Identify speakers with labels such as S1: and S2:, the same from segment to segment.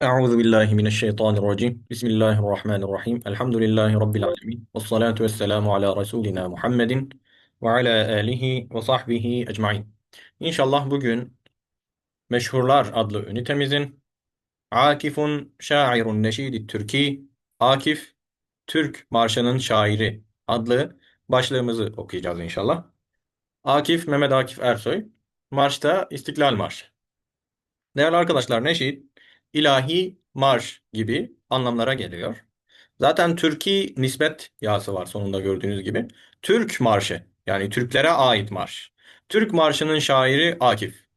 S1: Euzu billahi mineşşeytanirracim. Bismillahirrahmanirrahim. Elhamdülillahi rabbil alamin. Ves salatu vesselamu ala resulina Muhammedin ve ala alihi ve sahbihi ecmaîn. İnşallah bugün Meşhurlar adlı ünitemizin Akifun şairun neşidi Türki Akif Türk marşının şairi adlı başlığımızı okuyacağız inşallah. Akif Mehmet Akif Ersoy Marşta İstiklal Marşı. Değerli arkadaşlar neşid ilahi marş gibi anlamlara geliyor. Zaten Türki nispet yası var sonunda gördüğünüz gibi. Türk marşı yani Türklere ait marş. Türk marşının şairi Akif.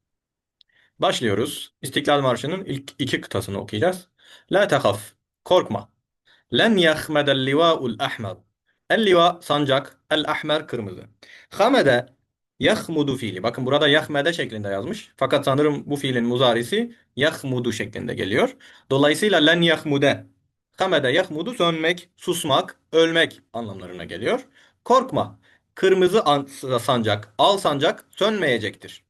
S1: Başlıyoruz. İstiklal Marşı'nın ilk iki kıtasını okuyacağız. La tehaf, korkma. Len yahmedel livâul ahmer. El liva sancak, el ahmer kırmızı. Hamede yahmudu fiili. Bakın burada yahmede şeklinde yazmış. Fakat sanırım bu fiilin muzarisi yahmudu şeklinde geliyor. Dolayısıyla len yahmude. Hamede yahmudu sönmek, susmak, ölmek anlamlarına geliyor. Korkma. Kırmızı an- sancak, al sancak sönmeyecektir.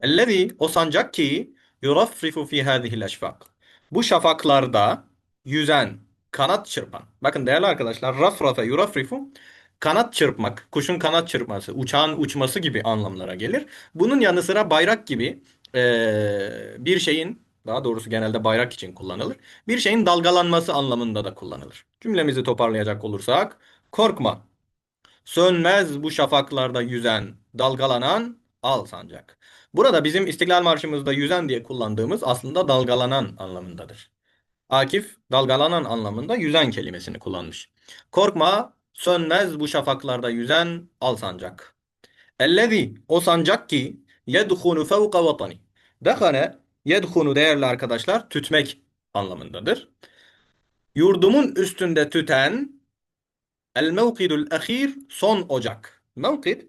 S1: Ellezî o sancak ki yurafrifu fi hâzihil eşfak. Bu şafaklarda yüzen, kanat çırpan. Bakın değerli arkadaşlar rafrafe yurafrifu kanat çırpmak, kuşun kanat çırpması, uçağın uçması gibi anlamlara gelir. Bunun yanı sıra bayrak gibi eee, bir şeyin daha doğrusu genelde bayrak için kullanılır. Bir şeyin dalgalanması anlamında da kullanılır. Cümlemizi toparlayacak olursak korkma. Sönmez bu şafaklarda yüzen, dalgalanan al sancak. Burada bizim İstiklal Marşımızda yüzen diye kullandığımız aslında dalgalanan anlamındadır. Akif dalgalanan anlamında yüzen kelimesini kullanmış. Korkma, sönmez bu şafaklarda yüzen al sancak. Ellezî o sancak ki yedhunu fevka vatani. Dehane yedhunu değerli arkadaşlar tütmek anlamındadır. Yurdumun üstünde tüten el mevkidul ahir son ocak. Mevkid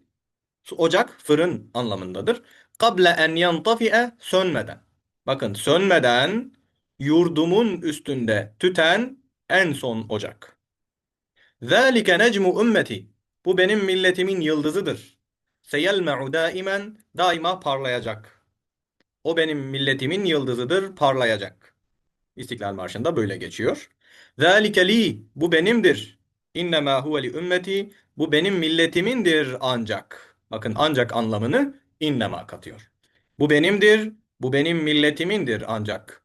S1: ocak fırın anlamındadır. Kable en yantafi'e sönmeden. Bakın sönmeden yurdumun üstünde tüten en son ocak. Zalike necmu ümmeti. Bu benim milletimin yıldızıdır. Seyelme'u daimen daima parlayacak. O benim milletimin yıldızıdır, parlayacak. İstiklal Marşı'nda böyle geçiyor. Zalike li bu benimdir. Huve li ümmeti bu benim milletimindir ancak. Bakın ancak anlamını innema katıyor. Bu benimdir, bu benim milletimindir ancak.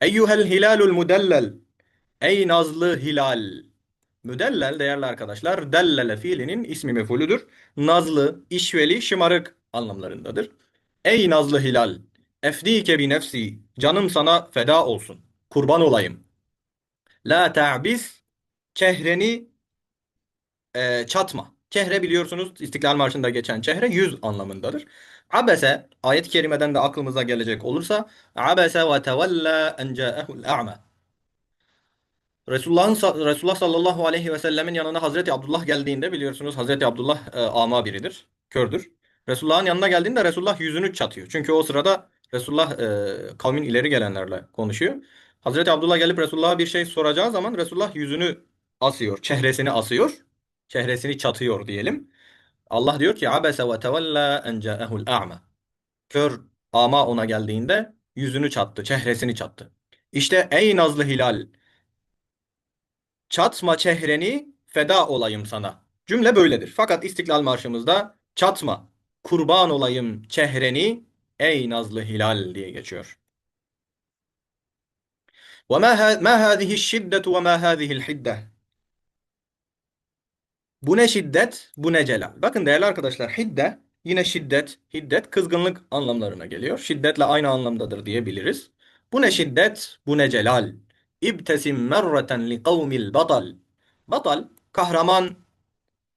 S1: Eyyuhel hilalul mudellel. Ey nazlı hilal. Müdellel değerli arkadaşlar dellele fiilinin ismi mef'ulüdür. Nazlı, işveli, şımarık anlamlarındadır. Ey nazlı hilal. Efdike bi nefsi. Canım sana feda olsun. Kurban olayım. La ta'bis. Çehreni e, çatma. Çehre biliyorsunuz İstiklal Marşı'nda geçen çehre yüz anlamındadır. Abese ayet-i kerimeden de aklımıza gelecek olursa abese ve tevella en ca'ehul a'ma. Resulullah'ın Resulullah sallallahu aleyhi ve sellemin yanına Hazreti Abdullah geldiğinde biliyorsunuz Hazreti Abdullah e, ama biridir, kördür. Resulullah'ın yanına geldiğinde Resulullah yüzünü çatıyor. Çünkü o sırada Resulullah e, kavmin ileri gelenlerle konuşuyor. Hazreti Abdullah gelip Resulullah'a bir şey soracağı zaman Resulullah yüzünü asıyor, çehresini asıyor, çehresini çatıyor diyelim. Allah diyor ki abese ve tevella en ca'ehul a'ma. Kör ama ona geldiğinde yüzünü çattı, çehresini çattı. İşte ey nazlı hilal Çatma çehreni feda olayım sana. Cümle böyledir. Fakat İstiklal Marşımızda çatma kurban olayım çehreni ey nazlı hilal diye geçiyor. Ve ma hadihi şiddetu ve ma hadihi. Bu ne şiddet, bu ne celal. Bakın değerli arkadaşlar hidde yine şiddet, hiddet kızgınlık anlamlarına geliyor. Şiddetle aynı anlamdadır diyebiliriz. Bu ne şiddet, bu ne celal. İbtesim merreten li kavmil batal. Batal kahraman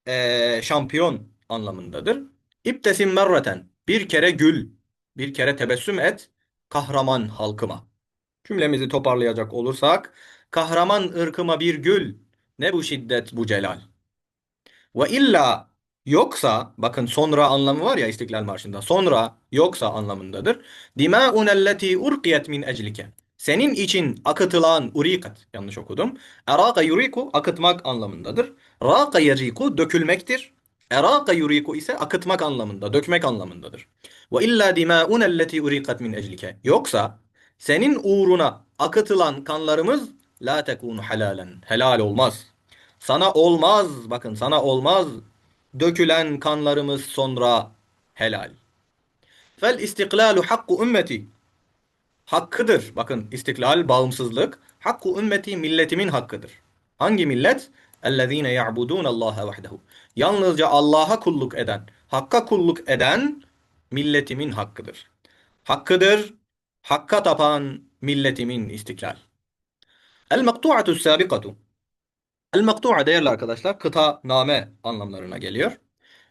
S1: eee, şampiyon anlamındadır. İbtesim merreten bir kere gül, bir kere tebessüm et kahraman halkıma. Cümlemizi toparlayacak olursak kahraman ırkıma bir gül ne bu şiddet bu celal. Ve illa yoksa bakın sonra anlamı var ya İstiklal Marşı'nda sonra yoksa anlamındadır. Dima'un elleti urqiyet min eclike. Senin için akıtılan urikat yanlış okudum. Eraka yuriku akıtmak anlamındadır. Raka yeriku dökülmektir. Eraka yuriku ise akıtmak anlamında, dökmek anlamındadır. Ve illa dima'un elleti urikat min eclike. Yoksa senin uğruna akıtılan kanlarımız la tekunu helalen. Helal olmaz. Sana olmaz. Bakın sana olmaz. Dökülen kanlarımız sonra helal. Fel istiklalu hakku ümmeti Hakkıdır. Bakın istiklal, bağımsızlık. Hakku ümmeti milletimin hakkıdır. Hangi millet? اَلَّذ۪ينَ يَعْبُدُونَ اللّٰهَ وَحْدَهُ Yalnızca Allah'a kulluk eden, Hakka kulluk eden milletimin hakkıdır. Hakkıdır, Hakka tapan milletimin istiklal. El-Maktu'atu sabikatu. El-Maktu'a değerli arkadaşlar kıta name anlamlarına geliyor.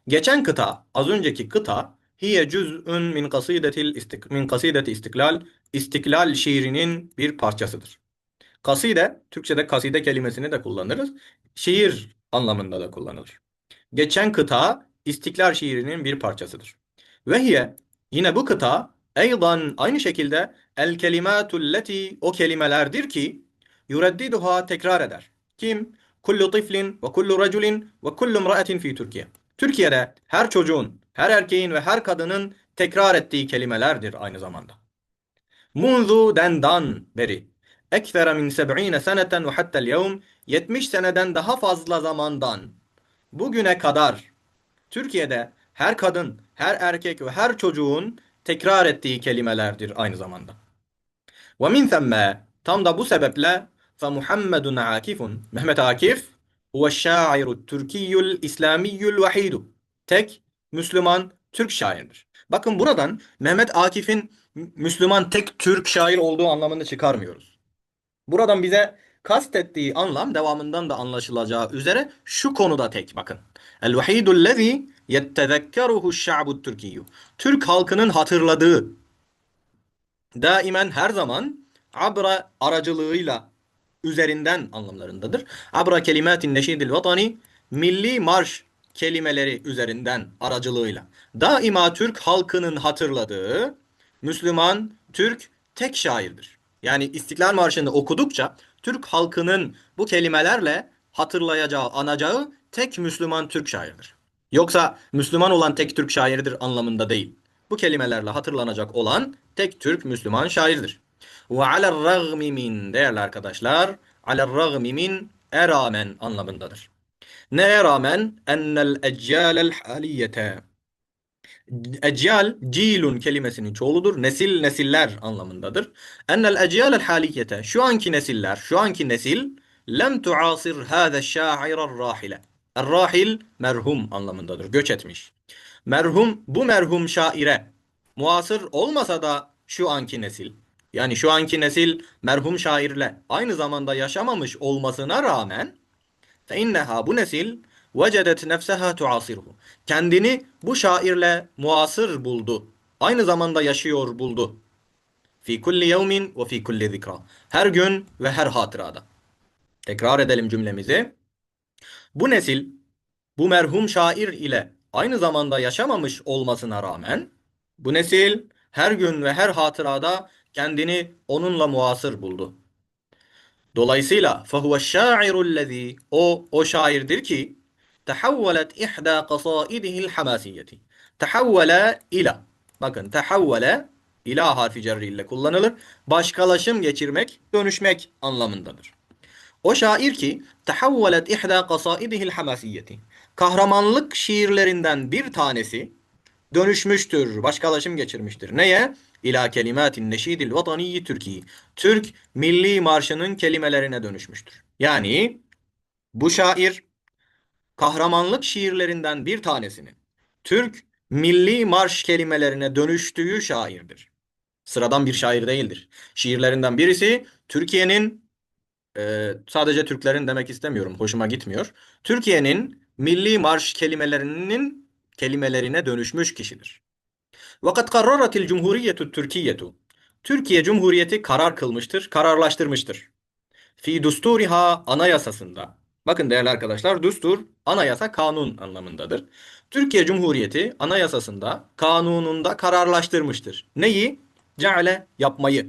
S1: Geçen kıta, az önceki kıta hiye cüz'ün min kasidetil istik min kasideti istiklal istiklal şiirinin bir parçasıdır. Kaside, Türkçe'de kaside kelimesini de kullanırız. Şiir anlamında da kullanılır. Geçen kıta istiklal şiirinin bir parçasıdır. Ve hiye yine bu kıta eydan aynı şekilde el kelimatul leti o kelimelerdir ki yureddiduha tekrar eder. Kim? Kullu tiflin ve kullu raculin ve kullu imra'atin fi Türkiye. Türkiye'de her çocuğun, her erkeğin ve her kadının tekrar ettiği kelimelerdir aynı zamanda. Munzu dendan beri. Ekfere min seb'ine seneten ve hattel yevm 70 seneden daha fazla zamandan bugüne kadar Türkiye'de her kadın, her erkek ve her çocuğun tekrar ettiği kelimelerdir aynı zamanda. Ve min themme tam da bu sebeple fe Muhammedun Akifun Mehmet Akif huve şairu Türkiyyül İslamiyyül vahidu tek Müslüman Türk şairdir. Bakın buradan Mehmet Akif'in Müslüman tek Türk şair olduğu anlamını çıkarmıyoruz. Buradan bize kastettiği anlam devamından da anlaşılacağı üzere şu konuda tek bakın. El vahidul lezi yettezekkeruhu şa'bu Türkiyyu. Türk halkının hatırladığı daimen her zaman abra aracılığıyla üzerinden anlamlarındadır. Abra kelimatin neşidil vatani milli marş kelimeleri üzerinden aracılığıyla. Daima Türk halkının hatırladığı Müslüman, Türk tek şairdir. Yani İstiklal Marşı'nı okudukça Türk halkının bu kelimelerle hatırlayacağı, anacağı tek Müslüman Türk şairdir. Yoksa Müslüman olan tek Türk şairidir anlamında değil. Bu kelimelerle hatırlanacak olan tek Türk Müslüman şairdir. Ve alel ragmi min değerli arkadaşlar, alel ragmi min eramen anlamındadır. Neye rağmen ennel eccalel haliyete Eccal, cilun kelimesinin çoğuludur. Nesil, nesiller anlamındadır. Ennel eccal haliyete. Şu anki nesiller, şu anki nesil lem tuasir hâze şairer rahile. Er-rahil merhum anlamındadır. Göç etmiş. Merhum, bu merhum şaire muasır olmasa da şu anki nesil. Yani şu anki nesil merhum şairle aynı zamanda yaşamamış olmasına rağmen fe inneha bu nesil vecedet nefseha tuasirhu. Kendini bu şairle muasır buldu. Aynı zamanda yaşıyor buldu. Fi kulli yevmin ve fi kulli zikra. Her gün ve her hatırada. Tekrar edelim cümlemizi. Bu nesil bu merhum şair ile aynı zamanda yaşamamış olmasına rağmen bu nesil her gün ve her hatırada kendini onunla muasır buldu. Dolayısıyla fahuve şairul lezi o o şairdir ki Tehawvelet ihda kasaidihil hamasiyeti. Tehawvele ila. Bakın tehawvele ila harfi cerri kullanılır. Başkalaşım geçirmek, dönüşmek anlamındadır. O şair ki tehawvelet ihda kasaidihil hamasiyeti. Kahramanlık şiirlerinden bir tanesi dönüşmüştür, başkalaşım geçirmiştir. Neye? İla kelimatin neşidil vataniyyi Türkiye. Türk milli marşının kelimelerine dönüşmüştür. Yani bu şair kahramanlık şiirlerinden bir tanesinin Türk milli marş kelimelerine dönüştüğü şairdir. Sıradan bir şair değildir. Şiirlerinden birisi Türkiye'nin e, sadece Türklerin demek istemiyorum, hoşuma gitmiyor. Türkiye'nin milli marş kelimelerinin kelimelerine dönüşmüş kişidir. Vakat kararatil cumhuriyetu Türkiyetu. Türkiye Cumhuriyeti karar kılmıştır, kararlaştırmıştır. Fi dusturiha anayasasında. Bakın değerli arkadaşlar, düstur, anayasa, kanun anlamındadır. Türkiye Cumhuriyeti anayasasında, kanununda kararlaştırmıştır. Neyi? Ceale yapmayı.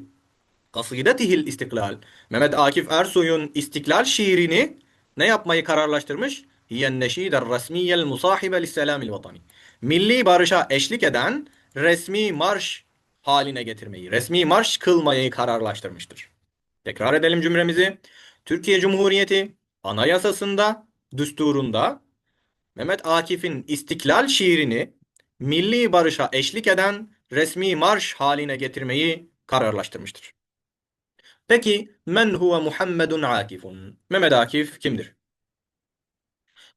S1: Kasidetihil istiklal. Mehmet Akif Ersoy'un istiklal şiirini ne yapmayı kararlaştırmış? Hiyen neşider resmiyel musahibe lisselamil vatani. Milli barışa eşlik eden resmi marş haline getirmeyi, resmi marş kılmayı kararlaştırmıştır. Tekrar edelim cümlemizi. Türkiye Cumhuriyeti anayasasında, düsturunda Mehmet Akif'in İstiklal şiirini milli barışa eşlik eden resmi marş haline getirmeyi kararlaştırmıştır. Peki men huve Muhammedun Akifun? Mehmet Akif kimdir?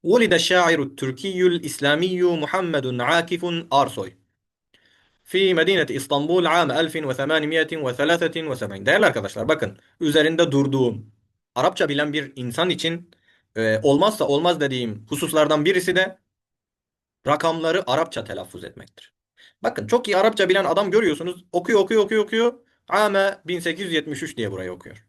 S1: ولد الشاعر التركي الإسلامي محمد عاكف أرسوي في مدينة İstanbul عام 1873. Değerli arkadaşlar bakın üzerinde durduğum Arapça bilen bir insan için e, olmazsa olmaz dediğim hususlardan birisi de rakamları Arapça telaffuz etmektir. Bakın çok iyi Arapça bilen adam görüyorsunuz okuyor okuyor okuyor okuyor Ame 1873 diye burayı okuyor.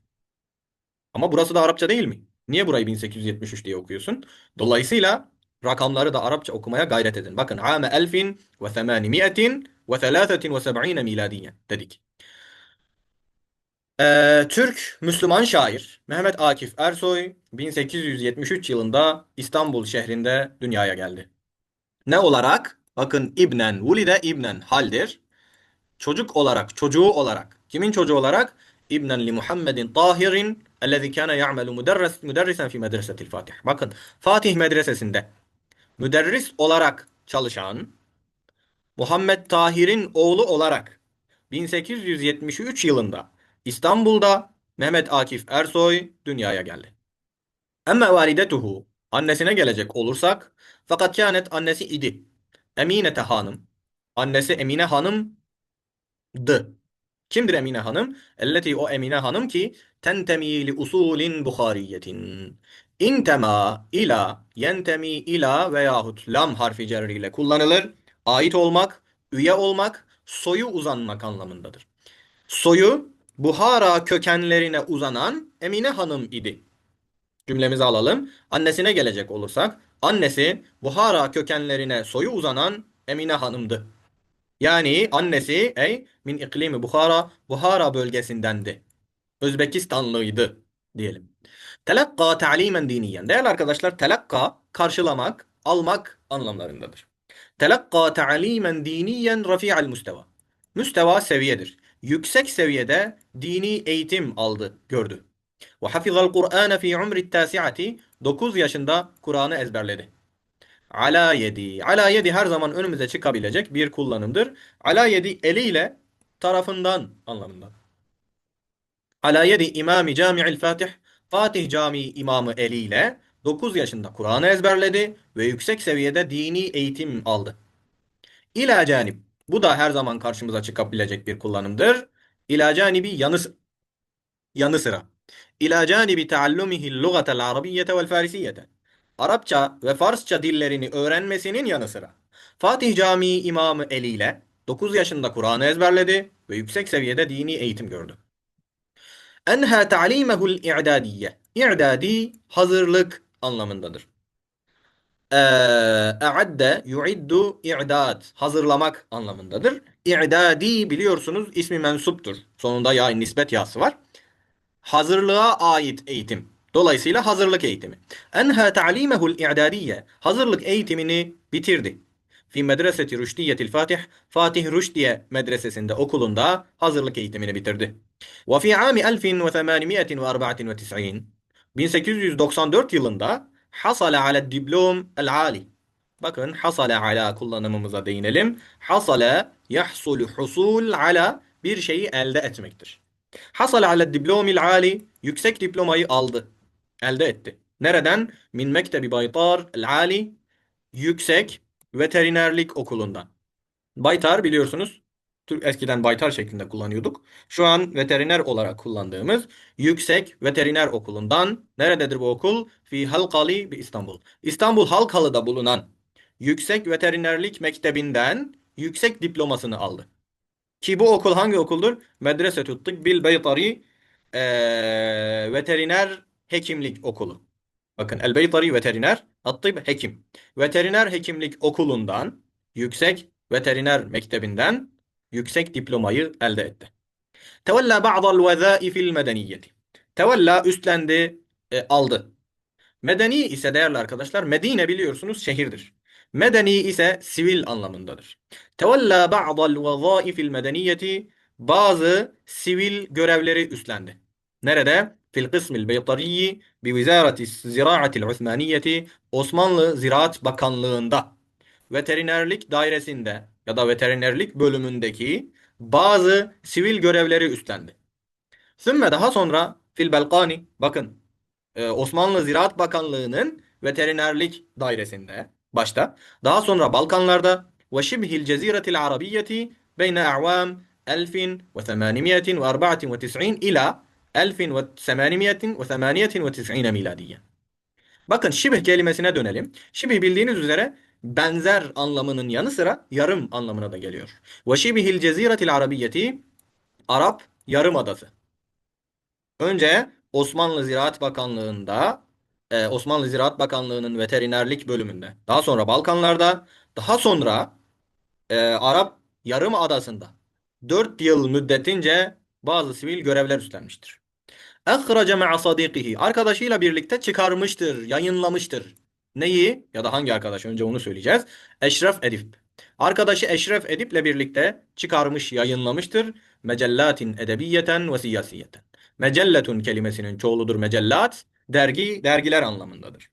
S1: Ama burası da Arapça değil mi? Niye burayı 1873 diye okuyorsun? Dolayısıyla rakamları da Arapça okumaya gayret edin. Bakın ame elfin ve semânimiyetin ve thelâthetin ve seb'îne miladiyen dedik. Ee, Türk Müslüman şair Mehmet Akif Ersoy 1873 yılında İstanbul şehrinde dünyaya geldi. Ne olarak? Bakın İbnen Vulide İbnen haldir. Çocuk olarak, çocuğu olarak. Kimin çocuğu olarak? İbnen li Muhammedin Tahirin ellezî kâne ya'melu müderris, müderrisen fi medresetil Fatih. Bakın Fatih medresesinde müderris olarak çalışan Muhammed Tahir'in oğlu olarak 1873 yılında İstanbul'da Mehmet Akif Ersoy dünyaya geldi. Emme validetuhu annesine gelecek olursak fakat kânet annesi idi. Eminete Hanım. Annesi Emine Hanım'dı. Kimdir Emine Hanım? Elleti o Emine Hanım ki tentemi li usulin Bukhariyetin. İntema ila yentemi ila veyahut lam harfi cerriyle kullanılır. Ait olmak, üye olmak, soyu uzanmak anlamındadır. Soyu Buhara kökenlerine uzanan Emine Hanım idi. Cümlemizi alalım. Annesine gelecek olursak, annesi Buhara kökenlerine soyu uzanan Emine Hanım'dı. Yani annesi ey min iklimi Buhara, Buhara bölgesindendi. Özbekistanlıydı diyelim. Telakka ta'limen diniyen. Değerli arkadaşlar telakka karşılamak, almak anlamlarındadır. Telakka ta'limen diniyen rafi'al müsteva. Müsteva seviyedir. Yüksek seviyede dini eğitim aldı, gördü. Ve hafizal Kur'an fi umri tasi'ati 9 yaşında Kur'an'ı ezberledi. Ala yedi. Ala yedi her zaman önümüze çıkabilecek bir kullanımdır. Ala yedi eliyle tarafından anlamında. Ala yedi imami cami'il Fatih. Fatih Camii imamı eliyle 9 yaşında Kur'an'ı ezberledi ve yüksek seviyede dini eğitim aldı. İla canib. Bu da her zaman karşımıza çıkabilecek bir kullanımdır. İla canibi yanı, yanı sıra. İla canibi taallumihi lugatel arabiyyete vel farisiyete. Arapça ve Farsça dillerini öğrenmesinin yanı sıra Fatih Camii imamı eliyle 9 yaşında Kur'an'ı ezberledi ve yüksek seviyede dini eğitim gördü. Enha ta'limehu'l i'dadiyye. İ'dadi hazırlık anlamındadır. E'adde yu'iddu i'dad hazırlamak anlamındadır. İ'dadi biliyorsunuz ismi mensuptur. Sonunda ya nispet yası var. Hazırlığa ait eğitim. Dolayısıyla hazırlık eğitimi. Enha ta'limehu'l i'dadiyye. Hazırlık eğitimini bitirdi. Fi medreseti Rüşdiyetil Fatih. Fatih Rüşdiye medresesinde okulunda hazırlık eğitimini bitirdi. Ve fi ami 1894 1894 yılında hasale ala diplom el ali. Bakın hasale ala kullanımımıza değinelim. Hasale yahsul husul ala bir şeyi elde etmektir. Hasale ala diplomil ali yüksek diplomayı aldı. Elde etti. Nereden? Min Mektebi Baytar el Ali yüksek veterinerlik okulundan. Baytar biliyorsunuz eskiden Baytar şeklinde kullanıyorduk. Şu an veteriner olarak kullandığımız Yüksek Veteriner Okulu'ndan nerededir bu okul? Fi Halkalı bir İstanbul. İstanbul Halkalı'da bulunan Yüksek Veterinerlik Mektebinden yüksek diplomasını aldı. Ki bu okul hangi okuldur? Medresetü Tıbbil Beytari ee, Veteriner Hekimlik Okulu. Bakın El Beytari Veteriner, At-Tıbb Hekim. Veteriner Hekimlik Okulu'ndan Yüksek Veteriner Mektebinden yüksek diplomayı elde etti. Tevella ba'dal vezaifil medeniyeti. Tevella üstlendi, e, aldı. Medeni ise değerli arkadaşlar, Medine biliyorsunuz şehirdir. Medeni ise sivil anlamındadır. Tevella ba'dal vezaifil medeniyeti bazı sivil görevleri üstlendi. Nerede? Fil kısmil beytariyi bi vizareti ziraatil Osmaniyeti Osmanlı Ziraat Bakanlığı'nda veterinerlik dairesinde ya da veterinerlik bölümündeki bazı sivil görevleri üstlendi. Sümme daha sonra fil Belkani bakın e, Osmanlı Ziraat Bakanlığı'nın veterinerlik dairesinde başta daha sonra Balkanlarda ve şibhil ceziretil arabiyyeti beyne a'vam 1894 ila 1898 miladiye. Bakın şibh kelimesine dönelim. Şibh bildiğiniz üzere benzer anlamının yanı sıra yarım anlamına da geliyor. Ve şibhil ceziretil arabiyyeti Arap Yarımadası. Önce Osmanlı Ziraat Bakanlığı'nda, e, Osmanlı Ziraat Bakanlığı'nın veterinerlik bölümünde, daha sonra Balkanlarda, daha sonra e, Arap Yarımadası'nda 4 yıl müddetince bazı sivil görevler üstlenmiştir. Ehrace ma'a sadikihi. Arkadaşıyla birlikte çıkarmıştır, yayınlamıştır. Neyi? Ya da hangi arkadaş? Önce onu söyleyeceğiz. Eşref Edip. Arkadaşı Eşref Edip'le birlikte çıkarmış, yayınlamıştır. Mecallatin edebiyeten ve siyasiyeten. Mecelletun kelimesinin çoğuludur mecellat. Dergi, dergiler anlamındadır.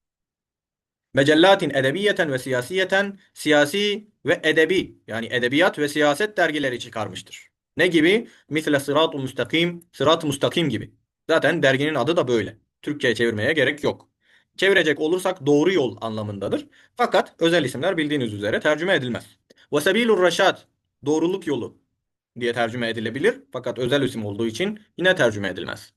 S1: Mecallatin edebiyeten ve siyasiyeten siyasi ve edebi yani edebiyat ve siyaset dergileri çıkarmıştır. Ne gibi? Misle Sırat-ı Müstakim, Sırat-ı Müstakim gibi. Zaten derginin adı da böyle. Türkçe'ye çevirmeye gerek yok. Çevirecek olursak doğru yol anlamındadır. Fakat özel isimler bildiğiniz üzere tercüme edilmez. Ve sebilur reşad, doğruluk yolu diye tercüme edilebilir. Fakat özel isim olduğu için yine tercüme edilmez.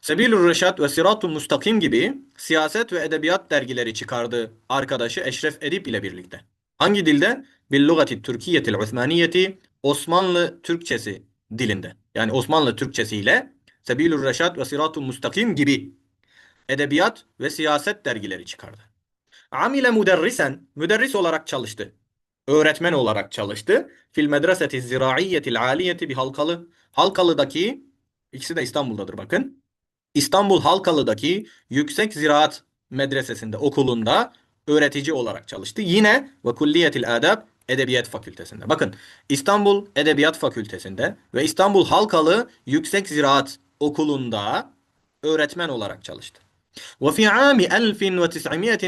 S1: Sebilur Reşat ve Siratul Mustakim gibi siyaset ve edebiyat dergileri çıkardı arkadaşı Eşref Edip ile birlikte. Hangi dilde? Bil lugati Türkiyetil Osmaniyeti Osmanlı Türkçesi dilinde. Yani Osmanlı Türkçesi ile Sebilur Reşat ve Siratul Mustakim gibi edebiyat ve siyaset dergileri çıkardı. Amile müderrisen, müderris olarak çalıştı. Öğretmen olarak çalıştı. Fil medreseti ziraiyetil aliyeti bir Halkalı. Halkalı'daki, ikisi de İstanbul'dadır bakın. İstanbul Halkalı'daki Yüksek Ziraat Medresesi'nde, okulunda öğretici olarak çalıştı. Yine ve Kulliyetil Adab Edebiyat Fakültesinde. Bakın İstanbul Edebiyat Fakültesinde ve İstanbul Halkalı Yüksek Ziraat Okulu'nda öğretmen olarak çalıştı. Ve fi ami 1915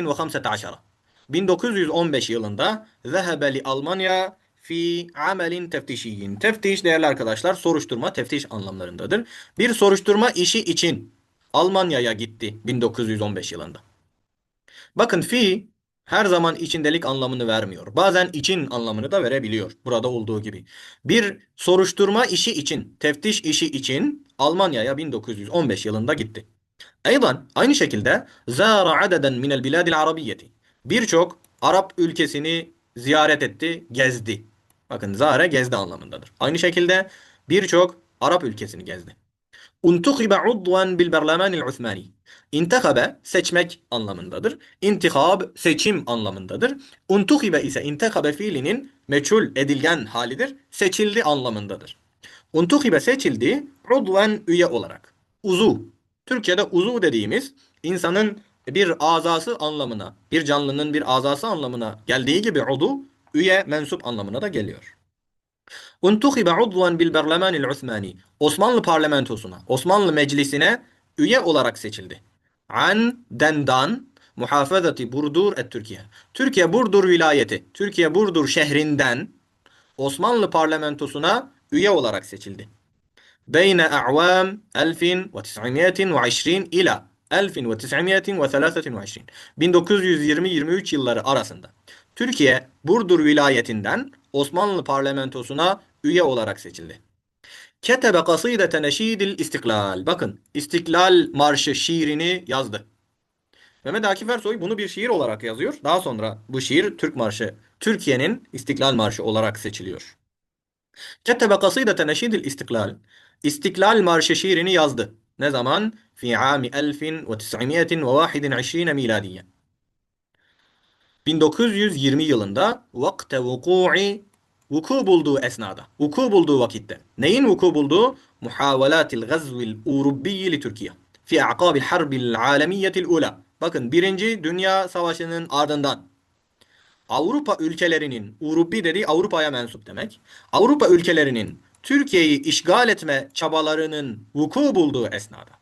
S1: 1915 yılında zehebe li Almanya fi amelin teftişiyyin. Teftiş değerli arkadaşlar soruşturma teftiş anlamlarındadır. Bir soruşturma işi için Almanya'ya gitti 1915 yılında. Bakın fi her zaman içindelik anlamını vermiyor. Bazen için anlamını da verebiliyor. Burada olduğu gibi. Bir soruşturma işi için, teftiş işi için Almanya'ya 1915 yılında gitti. Aydan aynı şekilde zara adeden minel biladil arabiyeti. Birçok Arap ülkesini ziyaret etti, gezdi. Bakın zare gezdi anlamındadır. Aynı şekilde birçok Arap ülkesini gezdi. Untukibe udvan bil berlamanil Osmani. İntikabe seçmek anlamındadır. İntikab seçim anlamındadır. Untukibe ise intikabe fiilinin meçhul edilgen halidir. Seçildi anlamındadır. Untukibe seçildi udvan üye olarak. Uzu. Türkçe'de uzu dediğimiz insanın bir azası anlamına, bir canlının bir azası anlamına geldiği gibi udu üye mensup anlamına da geliyor. Untuhibe udvan bil berlamanil Osmani. Osmanlı parlamentosuna, Osmanlı meclisine üye olarak seçildi. An dendan muhafazati Burdur et Türkiye. Türkiye Burdur vilayeti, Türkiye Burdur şehrinden Osmanlı parlamentosuna üye olarak seçildi. Beyne a'vam 1920 ila 1923 1920-23 yılları arasında Türkiye Burdur vilayetinden Osmanlı parlamentosuna üye olarak seçildi. Ketebe kasidete neşidil istiklal. Bakın İstiklal Marşı şiirini yazdı. Mehmet Akif Ersoy bunu bir şiir olarak yazıyor. Daha sonra bu şiir Türk Marşı, Türkiye'nin İstiklal Marşı olarak seçiliyor. Ketebe kasidete neşidil istiklal. İstiklal Marşı şiirini yazdı. Ne zaman? Fi ami 1921 miladiye. 1920 yılında vakte vuku'i vuku bulduğu esnada, vuku bulduğu vakitte. Neyin vuku bulduğu? Muhavalatil gazvil urubbiyi li Türkiye. Fi a'kabil harbil alemiyetil ula. Bakın birinci Dünya Savaşı'nın ardından Avrupa ülkelerinin, Urubbi dediği Avrupa'ya mensup demek. Avrupa ülkelerinin Türkiye'yi işgal etme çabalarının vuku bulduğu esnada.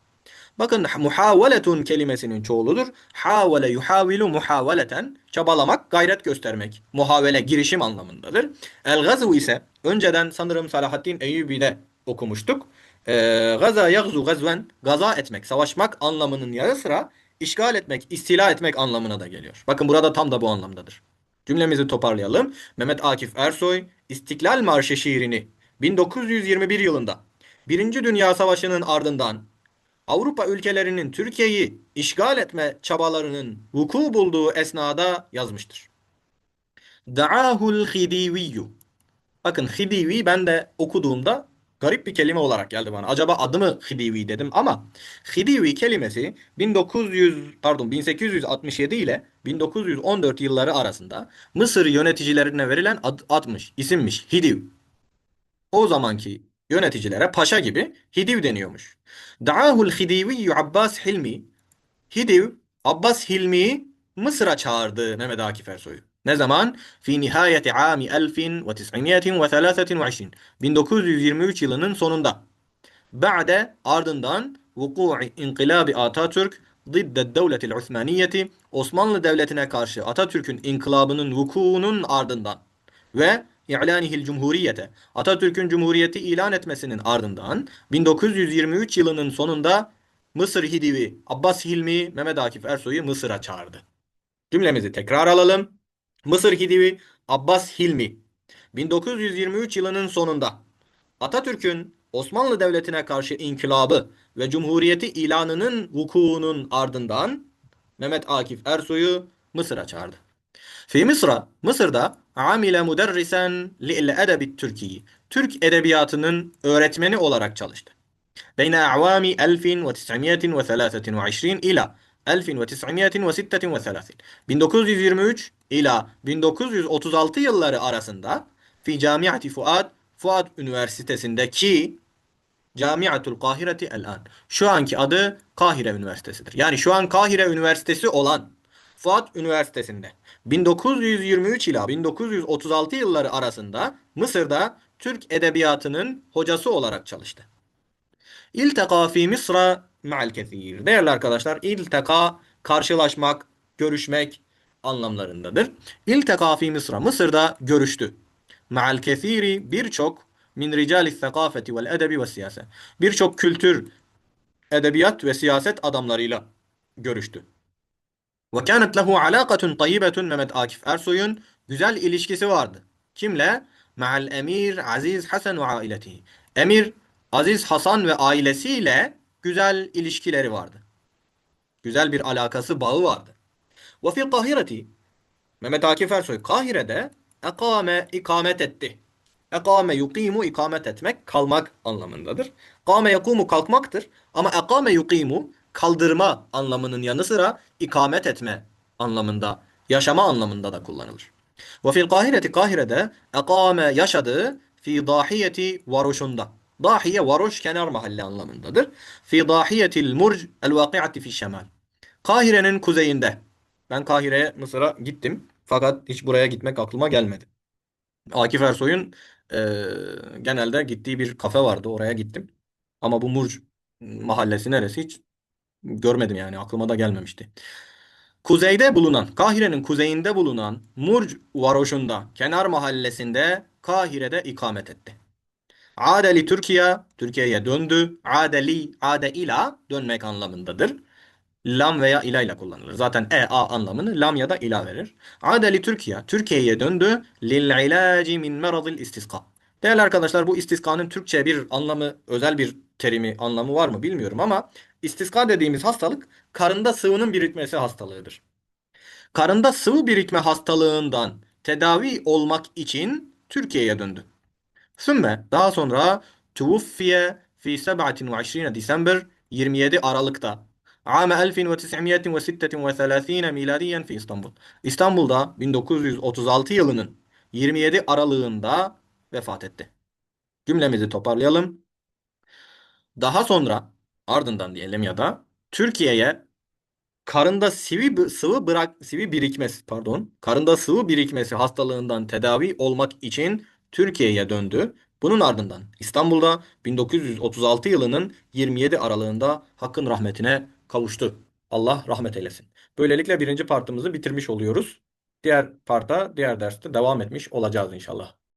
S1: Bakın muhaveletun kelimesinin çoğuludur. Havale yuhavilu muhaveleten çabalamak, gayret göstermek. Muhavele girişim anlamındadır. El gazvu ise önceden sanırım Salahaddin Eyyubi'de okumuştuk. Ee, gaza yagzu gazven gaza etmek, savaşmak anlamının yanı sıra işgal etmek, istila etmek anlamına da geliyor. Bakın burada tam da bu anlamdadır. Cümlemizi toparlayalım. Mehmet Akif Ersoy İstiklal Marşı şiirini 1921 yılında Birinci Dünya Savaşı'nın ardından Avrupa ülkelerinin Türkiye'yi işgal etme çabalarının vuku bulduğu esnada yazmıştır. Da'ahul hidiviyyu. Bakın hidivi ben de okuduğumda garip bir kelime olarak geldi bana. Acaba adı mı hidivi dedim ama hidivi kelimesi 1900 pardon 1867 ile 1914 yılları arasında Mısır yöneticilerine verilen ad, admış, isimmiş. Hidiv. O zamanki yöneticilere paşa gibi Hidiv deniyormuş. Da'ahul Hidivi Abbas Hilmi. Hidiv Abbas Hilmi'yi Mısır'a çağırdı Mehmet Akif Ersoy'u. Ne zaman? Fi nihayeti ami 1923. 1923 yılının sonunda. Ba'de ardından vuku'i inkılabi Atatürk ضد devletil Osmaniyeti Osmanlı Devleti'ne karşı Atatürk'ün inkılabının vukuunun ardından ve i'lanihil cumhuriyete Atatürk'ün cumhuriyeti ilan etmesinin ardından 1923 yılının sonunda Mısır Hidivi Abbas Hilmi Mehmet Akif Ersoy'u Mısır'a çağırdı. Cümlemizi tekrar alalım. Mısır Hidivi Abbas Hilmi 1923 yılının sonunda Atatürk'ün Osmanlı Devleti'ne karşı inkılabı ve cumhuriyeti ilanının vukuunun ardından Mehmet Akif Ersoy'u Mısır'a çağırdı. Fi Mısır'a, Mısır'da amile müderrisen li'l edebi Türkiye. Türk edebiyatının öğretmeni olarak çalıştı. Beyne a'vami 1923 ila 1936 1923 ila 1936 yılları arasında fi Camiati Fuad Fuad Üniversitesi'ndeki Camiatul Kahireti el-an. Şu anki adı Kahire Üniversitesi'dir. Yani şu an Kahire Üniversitesi olan Fuad Üniversitesi'nde 1923 ila 1936 yılları arasında Mısır'da Türk edebiyatının hocası olarak çalıştı. İlteka fi Mısra ma'al kethir. Değerli arkadaşlar, ilteka karşılaşmak, görüşmek anlamlarındadır. İlteka fi Mısra. Mısır'da görüştü. Ma'al kethiri birçok min ricalis sekafeti vel edebi ve siyase. Birçok kültür, edebiyat ve siyaset adamlarıyla görüştü. Ve kânet lehu alâkatun tayyibetun Mehmet Akif Ersoy'un güzel ilişkisi vardı. Kimle? Ma'al emir Aziz Hasan ve ailetihi. Emir Aziz Hasan ve ailesiyle güzel ilişkileri vardı. Güzel bir alakası, bağı vardı. Ve fil Kahireti Mehmet Akif Ersoy Kahire'de ekame ikamet etti. Ekame yukimu ikamet etmek, kalmak anlamındadır. Kame yakumu kalkmaktır. Ama ekame yukimu kaldırma anlamının yanı sıra ikamet etme anlamında, yaşama anlamında da kullanılır. Ve fil Kahireti Kahire'de ekame yaşadığı fi dahiyeti varuşunda. Dahiye varoş kenar mahalle anlamındadır. Fi dahiyetil murc el vakiati fi şemal. Kahire'nin kuzeyinde. Ben Kahire'ye Mısır'a gittim. Fakat hiç buraya gitmek aklıma gelmedi. Akif Ersoy'un e, genelde gittiği bir kafe vardı. Oraya gittim. Ama bu Murc mahallesi neresi hiç görmedim yani. Aklıma da gelmemişti. Kuzeyde bulunan, Kahire'nin kuzeyinde bulunan Murc varoşunda, kenar mahallesinde Kahire'de ikamet etti. Adeli Türkiye, Türkiye'ye döndü. Adeli, ade ila dönmek anlamındadır. Lam veya ila ile kullanılır. Zaten e a anlamını lam ya da ila verir. Adeli Türkiye, Türkiye'ye döndü. Lil ilaci min meradil istiska. Değerli arkadaşlar bu istiskanın Türkçe bir anlamı, özel bir terimi, anlamı var mı bilmiyorum ama istiska dediğimiz hastalık karında sıvının birikmesi hastalığıdır. Karında sıvı birikme hastalığından tedavi olmak için Türkiye'ye döndü. Sümme daha sonra tuvuffiye fi 27 December 27 Aralık'ta Ame 1936 miladiyen fi İstanbul. İstanbul'da 1936 yılının 27 Aralığında vefat etti. Cümlemizi toparlayalım. Daha sonra ardından diyelim ya da Türkiye'ye karında sıvı sıvı bırak sıvı birikmesi pardon karında sıvı birikmesi hastalığından tedavi olmak için Türkiye'ye döndü Bunun ardından İstanbul'da 1936 yılının 27 aralığında Hakk'ın rahmetine kavuştu. Allah rahmet eylesin. Böylelikle birinci partımızı bitirmiş oluyoruz. Diğer parta, diğer derste devam etmiş olacağız inşallah.